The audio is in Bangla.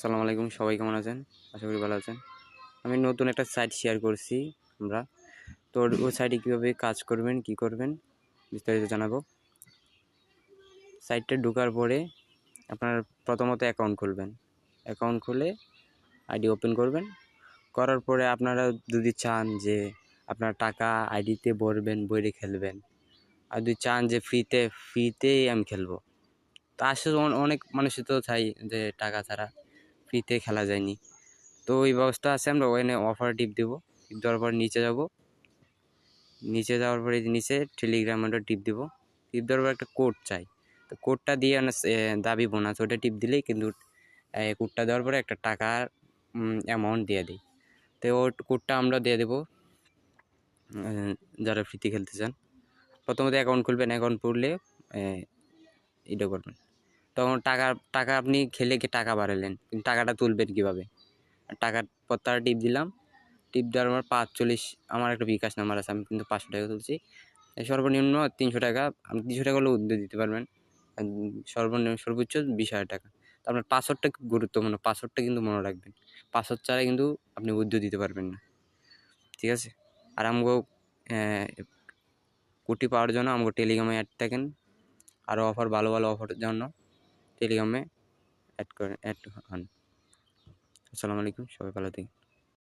আসসালামু আলাইকুম, সবাই কেমন আছেন? আশা করি ভালো আছেন। আমি নতুন একটা সাইট শেয়ার করছি আমরা। তো ওই সাইটে কীভাবে কাজ করবেন, কি করবেন, বিস্তারিত জানাব। সাইটটা ঢোকার পরে আপনার প্রথমত অ্যাকাউন্ট খুলবেন। অ্যাকাউন্ট খুলে আইডি ওপেন করবেন। করার পরে আপনারা যদি চান যে আপনার টাকা আইডিতে ভরবেন বইরে খেলবেন আর যদি চান যে ফ্রিতে ফ্রিতেই আমি খেলব। তা আসলে অন- অনেক মানুষই তো চাই যে টাকা ছাড়া। ফ্রিতে খেলা যায়নি। তো ওই ব্যবস্থা আছে, আমরা ওখানে অফার টিপ দেবো। টিপ দেওয়ার পর নিচে যাব। নিচে যাওয়ার পরে নিচে টেলিগ্রাম একটা টিপ দেবো। টিপ দেওয়ার পর একটা কোড চাই। তো কোডটা দিয়ে আমরা দাবি বোনাস, ওটা টিপ দিলেই কিন্তু কোডটা দেওয়ার পরে একটা টাকার অ্যামাউন্ট দিয়ে দিই। তো ও কোডটা আমরা দিয়ে দেবো যারা ফ্রিতে খেলতে চান। প্রথমত অ্যাকাউন্ট খুলবেন অ্যাকাউন্ট খুললে এটা করবেন। তখন টাকা টাকা আপনি খেলে টাকা বাড়ালেন? কিন্তু টাকাটা তুলবেন কীভাবে? টাকার পত্তার টিপ দিলাম। টিপ দেওয়ার পর পাঁচচল্লিশ, আমার একটা বিকাশ নাম্বার আছে, আমি কিন্তু পাঁচশো টাকা তুলছি। সর্বনিম্ন তিনশো টাকা, আপনি তিনশো টাকা হলেও উদ্যোগ দিতে পারবেন। সর্বনিম্ন, সর্বোচ্চ বিশ হাজার টাকা। তো আপনার পাসওয়ার্ডটা গুরুত্বপূর্ণ পাসওয়ার্ডটা কিন্তু মনে রাখবেন। পাসওয়ার্ড ছাড়া কিন্তু আপনি উদ্যোগ দিতে পারবেন না। ঠিক আছে? আর আমগো কোটি পাওয়ার জন্য আমগো টেলিগ্রামে অ্যাড থাকেন। আরও অফার, ভালো ভালো অফারের জন্য। টেলিগ্রামে অ্যাড করেন অ্যাড হন। আসসালামু আলাইকুম সবাই ভালো থাকেন।